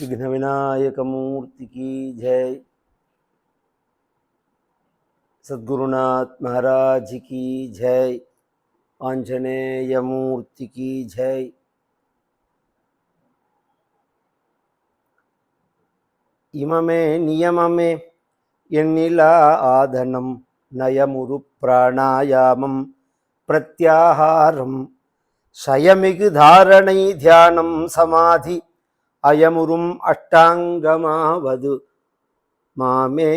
विघ्न विनायक मूर्ति की जय सद्गुरुनाथ महाराज की जय आंजनेय मूर्ति की जय இமமே நியமமே எண்ணிலா ஆதனம் நயமுரு பிராணாயாமம் பிரத்யாகாரம் சயமிகு தாரணை தியானம் சமாதி அயமுறும் அஷ்டாங்கமாவது மாமே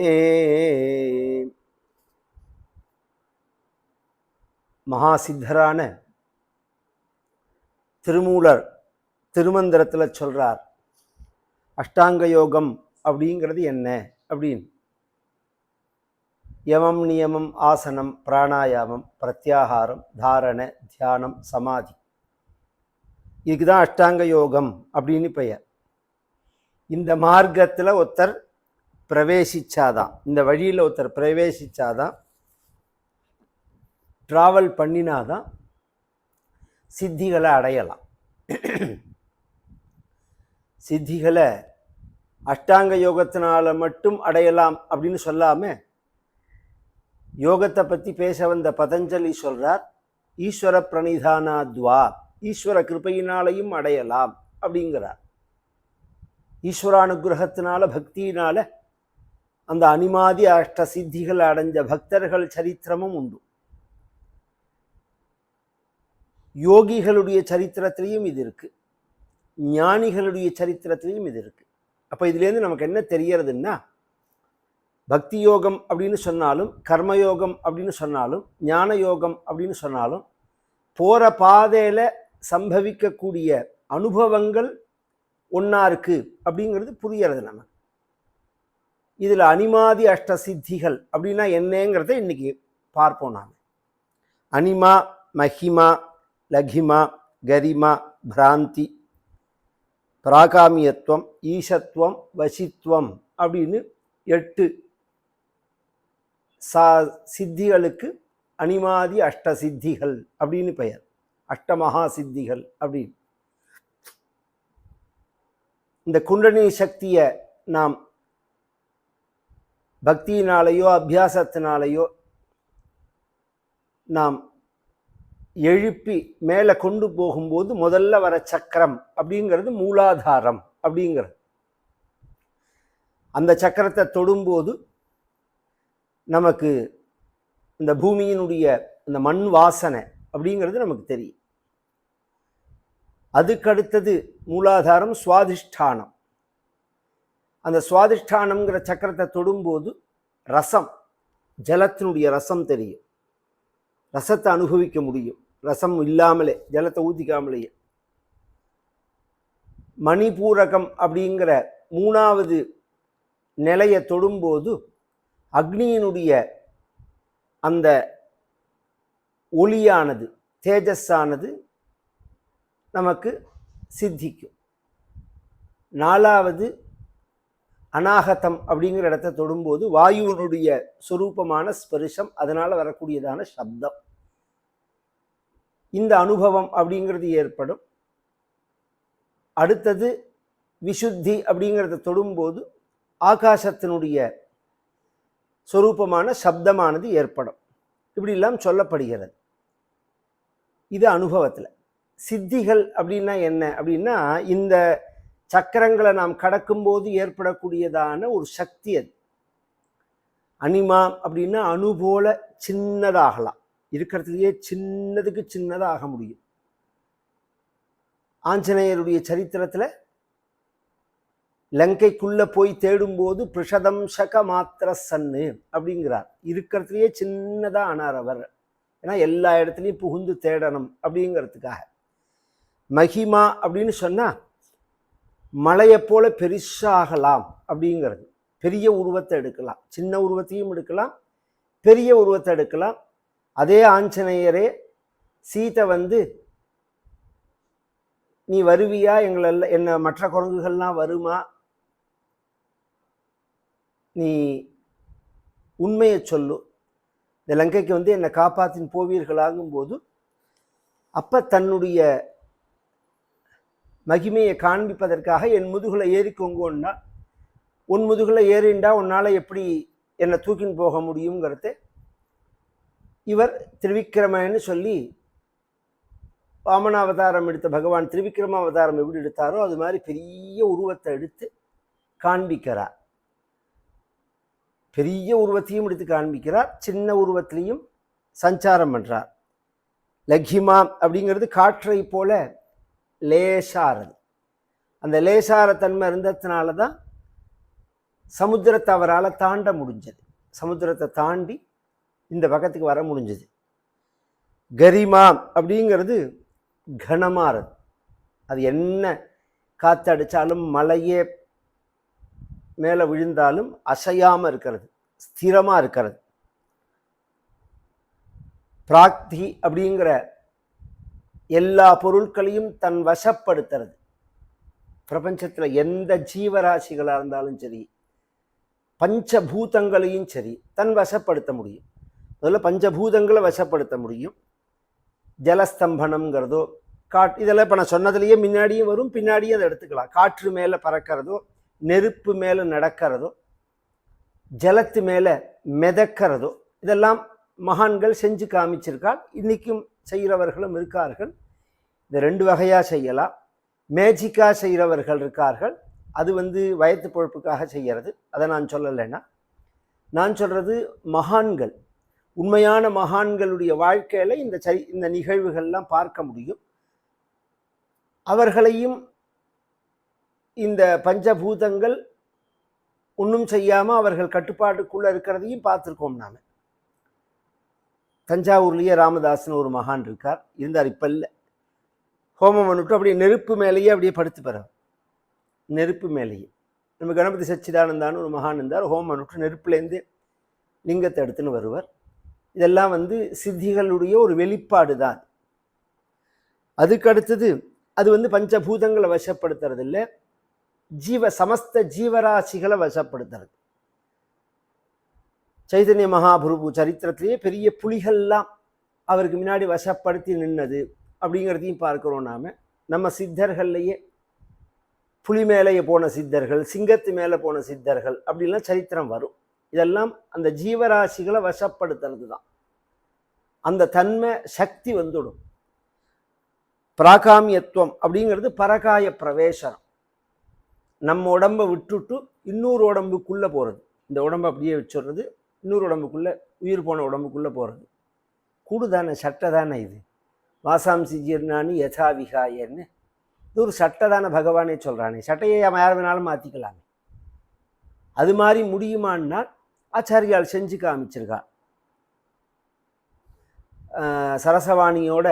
மகாசித்தரான திருமூலர் திருமந்திரத்தில் சொல்கிறார் அஷ்டாங்க யோகம் அப்படிங்கிறது என்ன? அப்படின்னு. யமம் நியமம் ஆசனம் பிராணாயாமம் பிரத்யாகாரம் தாரண தியானம் சமாதி. இதுக்கு தான் அஷ்டாங்க யோகம் அப்படின்னு பெயர். இந்த மார்க்கத்தில் ஒருத்தர் பிரவேசிச்சாதான். இந்த வழியில் ஒருத்தர் பிரவேசிச்சாதான் ட்ராவல் பண்ணினாதான் சித்திகளை அடையலாம். சித்திகளை அஷ்டாங்க யோகத்தினால் மட்டும் அடையலாம் அப்படின்னு சொல்லாமல் யோகத்தை பற்றி பேச வந்த பதஞ்சலி சொல்கிறார் ஈஸ்வர பிரணிதானாத்வா ஈஸ்வர கிருபையினாலையும் அடையலாம் அப்படிங்கிறார். ஈஸ்வரானுகிரகத்தினால பக்தியினால அந்த அனிமாதி அஷ்ட சித்திகள் அடைஞ்ச பக்தர்கள் சரித்திரமும் உண்டு. யோகிகளுடைய சரித்திரத்திலையும் இது இருக்கு. ஞானிகளுடைய சரித்திரத்திலையும் இது இருக்கு. அப்போ இதுலேருந்து நமக்கு என்ன தெரியறதுன்னா பக்தி யோகம் அப்படின்னு சொன்னாலும் கர்மயோகம் அப்படின்னு சொன்னாலும் ஞான யோகம் அப்படின்னு சொன்னாலும் போகிற பாதையில் சம்பவிக்கக்கூடிய அனுபவங்கள் ஒன்றா இருக்கு அப்படிங்கிறது புரியறது நம்ம இதில் அனிமாதி அஷ்ட சித்திகள் அப்படின்னா என்னங்கிறத இன்னைக்கு பார்ப்போம் நாம். அனிமா மஹிமா லகிமா கரிமா பிராந்தி பிராகாமியத்துவம் ஈசத்துவம் வசித்துவம் அப்படின்னு எட்டு சா சித்திகளுக்கு அனிமாதி அஷ்ட சித்திகள் அப்படின்னு பெயர். அஷ்டமகா சித்திகள் அப்படின்னு. இந்த குண்டலினி சக்தியை நாம் பக்தியினாலேயோ அபியாசத்தினாலேயோ நாம் எழுப்பி மேலே கொண்டு போகும்போது முதல்ல வர சக்கரம் அப்படிங்கிறது மூலாதாரம் அப்படிங்கிறது. அந்த சக்கரத்தை தொடும்போது நமக்கு இந்த பூமியினுடைய இந்த மண் வாசனை அப்படிங்கிறது நமக்கு தெரியும். அதுக்கடுத்தது மூலாதாரம் சுவாதிஷ்டானம். அந்த சுவாதிஷ்டானம்ங்கிற சக்கரத்தை தொடும்போது ரசம் ஜலத்தினுடைய ரசம் தெரியும். ரசத்தை அனுபவிக்க முடியும். ரசம் இல்லாமலே ஜலத்தை ஊதிக்காமலேயே மணிபூரகம் அப்படிங்கிற மூணாவது நிலையை தொடும்போது அக்னியினுடைய அந்த ஒளியானது தேஜஸானது நமக்கு சித்திக்கும். நாலாவது அநாகதம் அப்படிங்கிற இடத்த தொடும்போது வாயுவினுடைய சொரூபமான ஸ்பரிசம் அதனால் வரக்கூடியதான சப்தம். இந்த அனுபவம் அப்படிங்கிறது ஏற்படும். அடுத்தது விசுத்தி அப்படிங்கிறத தொடும்போது ஆகாசத்தினுடைய சொரூபமான சப்தமானது ஏற்படும். இப்படிலாம் சொல்லப்படுகிறது. இது அனுபவத்தில். சித்திகள் அப்படின்னா என்ன? அப்படின்னா இந்த சக்கரங்களை நாம் கடக்கும்போது ஏற்படக்கூடியதான ஒரு சக்தி அது. அனிமா அப்படின்னா அணு போல சின்னதாகலாம். இருக்கிறதுலையே சின்னதுக்கு சின்னதாக ஆக முடியும். ஆஞ்சநேயருடைய சரித்திரத்தில் லங்கைக்குள்ளே போய் தேடும்போது பிருஷதம் சக மாத்திர சன்னு அப்படிங்கிறார். இருக்கிறதுலையே சின்னதாக ஆனார் அவர். ஏன்னா எல்லா இடத்துலையும் புகுந்து தேடணும் அப்படிங்கிறதுக்காக. மகிமா அப்படின்னு சொன்னால் மலையை போல பெருசாகலாம் அப்படிங்கிறது. பெரிய உருவத்தை எடுக்கலாம். சின்ன உருவத்தையும் எடுக்கலாம். பெரிய உருவத்தை எடுக்கலாம். அதே ஆஞ்சநேயரே சீதை வந்து நீ வருவியா? எங்களெல்லாம் என்ன மற்ற குரங்குகள்லாம் வருமா? நீ உண்மையை சொல்லு. இந்த லங்கைக்கு வந்து என்னை காப்பாற்றின் போவீர்களாகும் போது அப்போ தன்னுடைய மகிமையை காண்பிப்பதற்காக என் முதுகில் ஏறிக்கோங்கன்னா உன் முதுகில் ஏறிண்டா உன்னால் எப்படி என்னை தூக்கின்னு போக முடியுங்கிறது இவர் திருவிக்கிரமன்னு சொல்லி வாமன அவதாரம் எடுத்த பகவான் திருவிக்கிரம அவதாரம் எப்படி எடுத்தாரோ அது மாதிரி பெரிய உருவத்தை எடுத்து காண்பிக்கிறார். பெரிய உருவத்தையும் எடுத்து காண்பிக்கிறார். சின்ன உருவத்திலையும் சஞ்சாரம் பண்ணுறார் லக்ஹிமா அப்படிங்கிறது காற்றை போல லேசாரது அந்த லேசார தன்மை இருந்ததுனால தான் சமுத்திரத்தை அவரால் தாண்ட முடிஞ்சது. சமுத்திரத்தை தாண்டி இந்த பக்கத்துக்கு வர முடிஞ்சது. கரிமா அப்படிங்கிறது கனமாறது அது என்ன காத்தடிச்சாலும் மலையே மேலே விழுந்தாலும் அசையாமல் இருக்கிறது ஸ்திரமாக இருக்கிறது. பிராக்தி அப்படிங்கிற எல்லா பொருட்களையும் தன் வசப்படுத்துறது. பிரபஞ்சத்தில் எந்த ஜீவராசிகளாக இருந்தாலும் சரி பஞ்சபூதங்களையும் சரி தன் வசப்படுத்த முடியும். முதல்ல பஞ்சபூதங்களை வசப்படுத்த முடியும். ஜலஸ்தம்பனம்ங்கிறதோ காட் இதெல்லாம் இப்போ நான் சொன்னதுலேயே முன்னாடியும் வரும் பின்னாடியும் அதை எடுத்துக்கலாம். காற்று மேலே பறக்கிறதோ நெருப்பு மேலே நடக்கிறதோ ஜலத்து மேலே மிதக்கிறதோ இதெல்லாம் மகான்கள் செஞ்சு காமிச்சிருக்காள் இன்றைக்கும் செய்கிறவர்களும் இருக்கார்கள். இந்த ரெண்டு வகையாக செய்யலாம். மேஜிக்காக செய்கிறவர்கள் இருக்கார்கள். அது வந்து வயத்து பொழப்புக்காக செய்கிறது. அதை நான் சொல்லலைன்னா. நான் சொல்கிறது மகான்கள். உண்மையான மகான்களுடைய வாழ்க்கையில் இந்த சரி இந்த நிகழ்வுகள்லாம் பார்க்க முடியும். அவர்களையும் இந்த பஞ்சபூதங்கள் ஒன்றும் செய்யாமல் அவர்கள் கட்டுப்பாட்டுக்குள்ளே இருக்கிறதையும் பார்த்துருக்கோம் நாம். தஞ்சாவூர்லேயே ராமதாஸ்னு ஒரு மகான் இருக்கார். இருந்தார் இப்போ இல்லை. ஹோமம் பண்ணிட்டு அப்படியே நெருப்பு மேலேயே அப்படியே படுத்து பெற நெருப்பு மேலேயே. நம்ம கணபதி சச்சிதானந்தான்னு ஒரு மகான் இருந்தார். ஹோமம் பண்ணிட்டு நெருப்புலேருந்து லிங்கத்தை எடுத்துன்னு வருவார். இதெல்லாம் வந்து சித்திகளுடைய ஒரு வெளிப்பாடு தான். அதுக்கு அடுத்தது அது வந்து பஞ்சபூதங்களை வசப்படுத்துறது இல்லை ஜீவ சமஸ்த ஜீவராசிகளை வசப்படுத்துறது. சைதன்ய மகாபிரபு சரித்திரத்திலேயே பெரிய புலிகள்லாம் அவருக்கு முன்னாடி வசப்படுத்தி நின்னது அப்படிங்கிறதையும் பார்க்குறோம் நாம். நம்ம சித்தர்கள்லையே புலி மேலேயே போன சித்தர்கள் சிங்கத்து மேலே போன சித்தர்கள் அப்படின்லாம் சரித்திரம் வரும். இதெல்லாம் அந்த ஜீவராசிகளை வசப்படுத்துறது தான் அந்த தன்மை சக்தி வந்துடும். பிராகாமியத்துவம் அப்படிங்கிறது பரகாய பிரவேசனம் நம்ம உடம்பை விட்டுட்டு இன்னொரு உடம்புக்குள்ளே போகிறது இந்த உடம்பை அப்படியே வச்சுடுறது. இன்னொரு உடம்புக்குள்ளே உயிர் போன உடம்புக்குள்ளே போகிறது கூடு தானே சட்டை தானே இது? வாசாம்சி ஜீர்ணானு யசாவிகாயன்னு இது ஒரு சட்டை தானே பகவானே சொல்கிறானே சட்டையை அவன் யார் வேணாலும் மாற்றிக்கலாமே அது மாதிரி முடியுமான்னா ஆச்சாரியால் செஞ்சு காமிச்சிருக்கா. சரசவாணியோட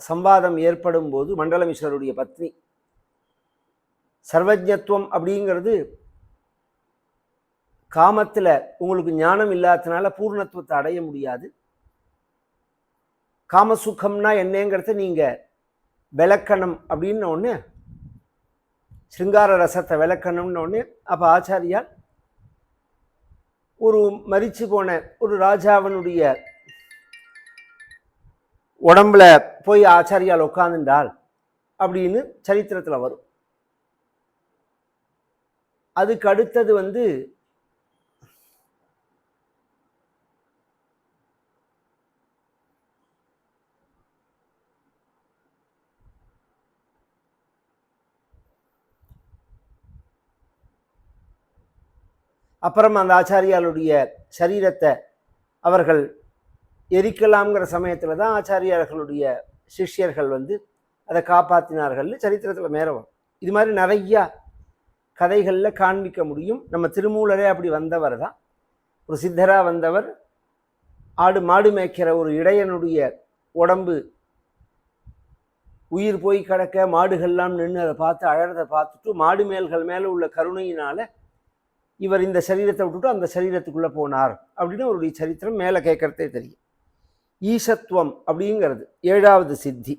சம்பாதம் ஏற்படும் போது மண்டலமிஸ்வருடைய பத்னி சர்வஜத்துவம் அப்படிங்கிறது காமத்தில் உங்களுக்கு ஞானம் இல்லாததுனால பூர்ணத்துவத்தை அடைய முடியாது. காமசுகம்னா என்னங்கிறத நீங்கள் விளக்கணும் அப்படின்னு ஒன்று சிருங்கார ரசத்தை விளக்கணும்னு ஒன்று அப்போ ஆச்சாரியால் ஒரு மறித்து போன ஒரு ராஜாவினுடைய உடம்புல போய் ஆச்சாரியால் உட்காந்துட்டால் அப்படின்னு சரித்திரத்தில் வரும். அதுக்கு அடுத்தது வந்து அப்புறம் அந்த ஆச்சாரியாளுடைய சரீரத்தை அவர்கள் எரிக்கலாம்ங்கிற சமயத்தில் தான் ஆச்சாரியார்களுடைய சிஷ்யர்கள் வந்து அதை காப்பாற்றினார்கள்னு சரித்திரத்தில் மேலே இது மாதிரி நிறையா கதைகளில் காண்பிக்க முடியும். நம்ம திருமூலரே அப்படி வந்தவர் தான். ஒரு சித்தராக வந்தவர். ஆடு மாடு மேய்க்கிற ஒரு இடையனுடைய உடம்பு உயிர் போய் கிடக்க மாடுகள்லாம் நின்று அதை பார்த்து அழகிறத பார்த்துட்டு மாடு மேல்கள் மேலே உள்ள கருணையினால் இவர் இந்த சரீரத்தை விட்டுட்டு அந்த சரீரத்துக்குள்ளே போனார் அப்படின்னு அவருடைய சரித்திரம் மேலே கேட்கறதே தெரியும். ஈசத்துவம் அப்படிங்கிறது ஏழாவது சித்தி.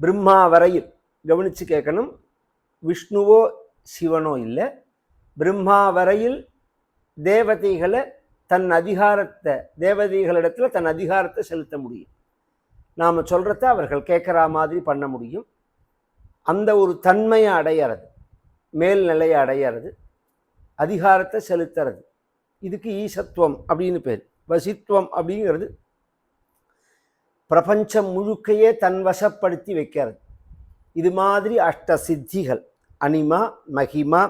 பிரம்மா வரையில் கவனித்து கேட்கணும். விஷ்ணுவோ சிவனோ இல்லை. பிரம்மா வரையில் தேவதைகளை தன் அதிகாரத்தை தேவதைகளிடத்தில் தன் அதிகாரத்தை செலுத்த முடியும். நாம் சொல்கிறத அவர்கள் கேட்குற மாதிரி பண்ண முடியும். அந்த ஒரு தன்மையை அடையிறது மேல்நிலையை அடையிறது அதிகாரத்தை செலுத்துறது. இதுக்கு ஈசத்துவம் அப்படின்னு பேர். வசித்துவம் அப்படிங்கிறது பிரபஞ்சம் முழுக்கையே தன் வசப்படுத்தி வைக்கிறது. இது மாதிரி அஷ்ட சித்திகள். அனிமா மகிமா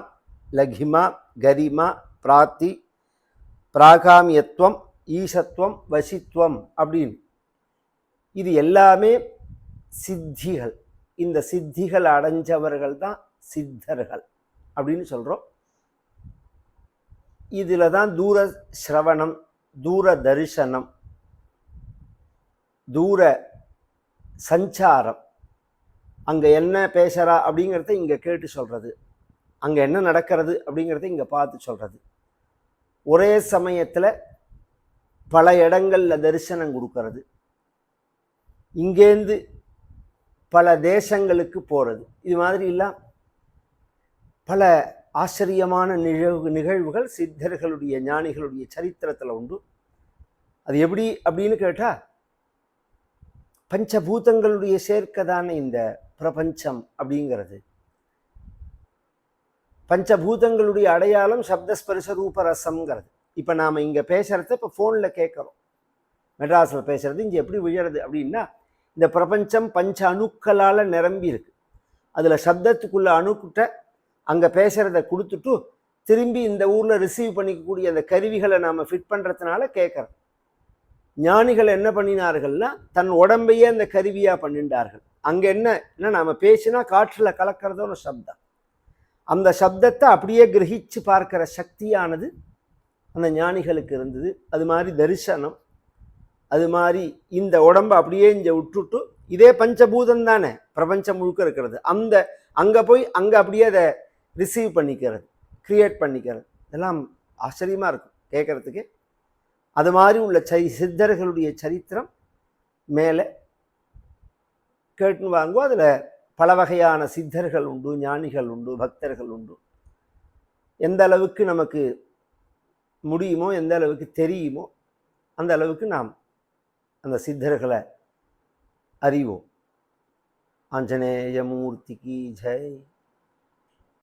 லகிமா கரிமா பிராத்தி பிராகாமியத்துவம் ஈசத்துவம் வசித்துவம் அப்படின்னு. இது எல்லாமே சித்திகள். இந்த சித்திகள் அடைஞ்சவர்கள் தான் சித்தர்கள் அப்படின்னு சொல்கிறோம் இதில் தான் தூர சிரவணம் தூர தரிசனம் தூர சஞ்சாரம். அங்கே என்ன பேசுகிறா அப்படிங்கிறத இங்கே கேட்டு சொல்கிறது அங்கே என்ன நடக்கிறது அப்படிங்கிறத இங்கே பார்த்து சொல்கிறது ஒரே சமயத்தில் பல இடங்களில் தரிசனம் கொடுக்கறது. இங்கேருந்து பல தேசங்களுக்கு போகிறது இது மாதிரி எல்லாம் பல ஆச்சரியமான நிகழ்வு நிகழ்வுகள் சித்தர்களுடைய ஞானிகளுடைய சரித்திரத்தில் உண்டு. அது எப்படி அப்படின்னு கேட்டால் பஞ்சபூதங்களுடைய சேர்க்கை தானே இந்த பிரபஞ்சம் அப்படிங்கிறது. பஞ்சபூதங்களுடைய அடையாளம் சப்தஸ்பரிச ரூப ரசம்ங்கிறது இப்போ நாம் இங்கே பேசுகிறத இப்போ ஃபோனில் கேட்குறோம். மெட்ராஸில் பேசுகிறது இங்கே எப்படி விழுறது அப்படின்னா இந்த பிரபஞ்சம் பஞ்ச அணுக்களால் நிரம்பி இருக்கு அதில் சப்தத்துக்குள்ள அணுக்கிட்ட அங்கே பேசுகிறத கொடுத்துட்டு திரும்பி இந்த ஊரில் ரிசீவ் பண்ணிக்கக்கூடிய அந்த கருவிகளை நாம் ஃபிட் பண்ணுறதுனால கேட்குறோம் ஞானிகள் என்ன பண்ணினார்கள்னா தன் உடம்பையே அந்த கருவியாக பண்ணிட்டார்கள் அங்கே என்ன என்ன நாம் பேசினா காற்றில் கலக்கிறதோ ஒரு சப்தம். அந்த சப்தத்தை அப்படியே கிரகிச்சு பார்க்குற சக்தியானது அந்த ஞானிகளுக்கு இருந்தது. அது மாதிரி தரிசனம். அது மாதிரி இந்த உடம்பை அப்படியே இங்கே விட்டுட்டு இதே பஞ்சபூதம் தானே பிரபஞ்சம் முழுக்க இருக்கிறது. அந்த அங்கே போய் அங்கே அப்படியே அதை ரிசீவ் பண்ணிக்கிறது க்ரியேட் பண்ணிக்கிறது. இதெல்லாம் ஆச்சரியமாக இருக்கும் கேட்குறதுக்கு. அது மாதிரி உள்ள சரி சித்தர்களுடைய சரித்திரம் மேலே கேட்டுன்னு வாங்குவோம் அதில் பல வகையான சித்தர்கள் உண்டு ஞானிகள் உண்டு பக்தர்கள் உண்டு. எந்த அளவுக்கு நமக்கு முடியுமோ எந்த அளவுக்கு தெரியுமோ அந்த அளவுக்கு நாம் அந்த சித்தர்களை அறிவோம். ஆஞ்சநேயமூர்த்திக்கு ஜெய்.